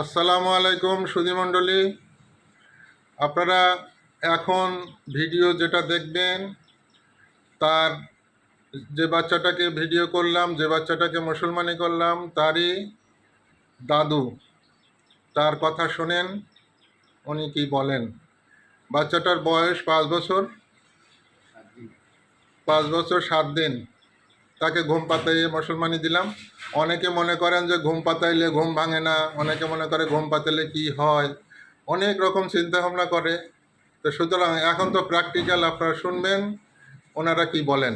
আসসালামু আলাইকুম সুধীমণ্ডলী আপনারা এখন ভিডিও যেটা দেখবেন, তার যে বাচ্চাটাকে ভিডিও করলাম, যে বাচ্চাটাকে মুসলমানি করলাম, তারই দাদু, তার কথা শোনেন, উনি কি বলেন? বাচ্চাটার বয়স পাঁচ বছর পাঁচ বছর সাত দিন। তাকে ঘুম পাতাইয়ে মুসলমানি দিলাম। অনেকে মনে করেন যে ঘুম পাতাইলে ঘুম ভাঙে না অনেকে মনে করে ঘুম পাতাইলে কি হয়? অনেক রকম চিন্তা ভাবনা করে। তো সুতরাং এখন তো প্র্যাকটিক্যাল আপনারা শুনবেন ওনারা কি বলেন?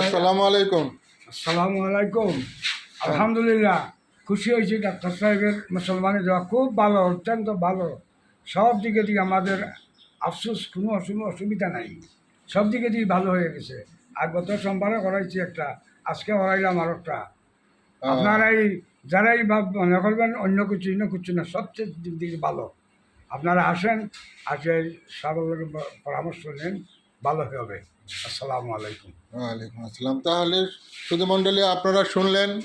আসসালামু আলাইকুম। আসসালামু আলাইকুম। আলহামদুলিল্লাহ খুশি হয়েছি ডাক্তার সাহেবের মুসলমানের দেওয়া খুব ভালো অত্যন্ত ভালো। সব দিকে দিয়ে আমাদের আফসোস কোনো অসুবিধা অসুবিধা নাই। সব দিকে দিয়ে ভালো হয়ে গেছে। আর গত সোমবারে করাইছি একটা। আজকে হরাইলাম আর একটা আপনারাই যারাই ভাব মনে করবেন অন্য কিছু অন্য কিছু না সবচেয়ে দিক দিয়ে ভালো। আপনারা আসেন আজকে সবার পরামর্শ নেন ভালো হবে। আসসালামু আলাইকুম। ওয়ালাইকুম আসসালাম। তাহলে শুধু মণ্ডলী আপনারা শুনলেন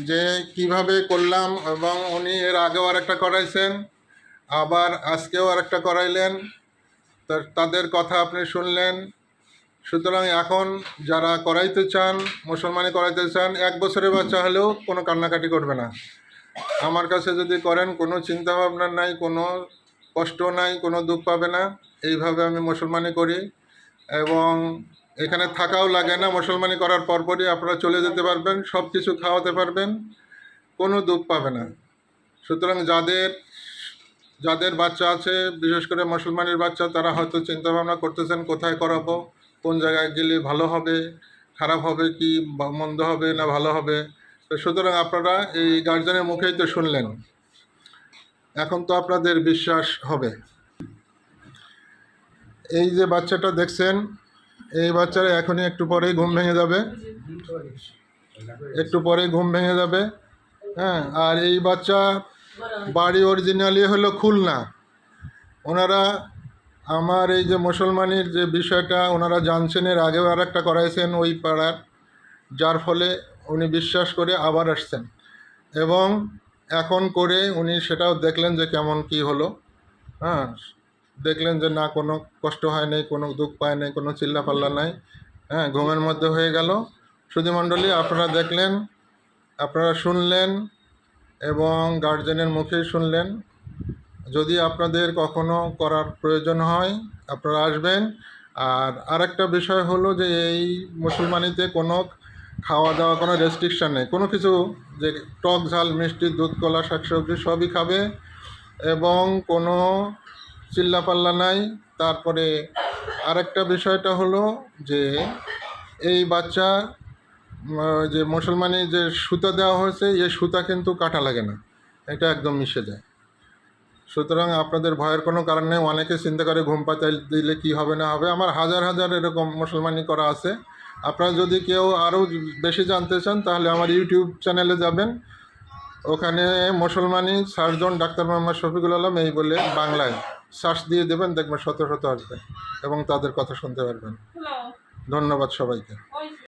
যে কীভাবে করলাম এবং উনি এর আগেও আর একটা করাইছেন আবার আজকেও আরেকটা করাইলেন। তা- তাদের কথা আপনি শুনলেন। সুতরাং এখন যারা করাইতে চান, মুসলমানি করাইতে চান, এক বছরের বাচ্চা হলেও কোনো কান্নাকাটি করবে না। আমার কাছে যদি করেন, কোনো চিন্তা ভাবনা নাই, কোনো কষ্ট নাই, কোনো দুঃখ পাবে না। এইভাবে আমি মুসলমানি করি এবং এখানে থাকাও লাগে না। মুসলমানি করার পরপরই আপনারা চলে যেতে পারবেন সব কিছু খাওয়াতে পারবেন, কোনো দুঃখ পাবে না। সুতরাং যাদের যাদের বাচ্চা আছে, বিশেষ করে মুসলমানের বাচ্চা, তারা হয়তো চিন্তাভাবনা করতেছেন, কোথায় করাবো? কোন জায়গায় গেলে ভালো হবে, খারাপ হবে কি মন্দ হবে না ভালো হবে? তো সুতরাং আপনারা এই গার্জেনের মুখেই তো শুনলেন। এখন তো আপনাদের বিশ্বাস হবে। এই যে বাচ্চাটা দেখছেন, এই বাচ্চারা এখনই একটু পরেই ঘুম ভেঙে যাবে। একটু পরে ঘুম ভেঙে যাবে। হ্যাঁ আর এই বাচ্চা বাড়ি অরিজিনালি হলো খুলনা। ওনারা আমার এই যে মুসলমানের যে বিষয়টা, ওনারা জানছেন এর আগেও আর একটা করাইছেন ওই পাড়ার, যার ফলে উনি বিশ্বাস করে আবার আসছেন। এবং এখন করে উনি সেটাও দেখলেন যে কেমন কি হলো। হ্যাঁ দেখলেন যে না, কোনো কষ্ট হয় নাই, কোনো দুঃখ পায় নাই, কোনো চিল্লাপাল্লা নাই। হ্যাঁ ঘুমের মধ্যে হয়ে গেল। সুধীমণ্ডলী আপনারা দেখলেন, আপনারা শুনলেন এবং গার্জেনের মুখেই শুনলেন। যদি আপনাদের কখনো করার প্রয়োজন হয়, আপনারা আসবেন। আর আরেকটা বিষয় হলো যে এই মুসলমানিতে কোনো খাওয়া দাওয়া, কোনো রেস্ট্রিকশান নেই। কোনো কিছু যে টক ঝাল, মিষ্টি, দুধ, কলা, শাকসবজি সবই খাবে এবং কোনো চিল্লাপাল্লা নাই। তারপরে আরেকটা বিষয়টা হলো যে এই বাচ্চা যে মুসলমানি যে সুতা দেওয়া হয়েছে, এই সুতা কিন্তু কাটা লাগে না। এটা একদম মিশে যায়। সুতরাং আপনাদের ভয়ের কোনো কারণ নেই। অনেকে চিন্তা করে ঘুম পাতাই দিলে কি হবে না হবে। আমার হাজার হাজার এরকম মুসলমানি করা আছে। আপনারা যদি কেউ আরও বেশি জানতে চান তাহলে আমার ইউটিউব চ্যানেলে যাবেন। ওখানে মুসলমানি সার্জন ডাক্তার মোহাম্মদ শফিকুল আলম এই বলে বাংলায় সার্চ দিয়ে দেবেন দেখবেন শত শত আসবে এবং তাদের কথা শুনতে পারবেন। ধন্যবাদ সবাইকে।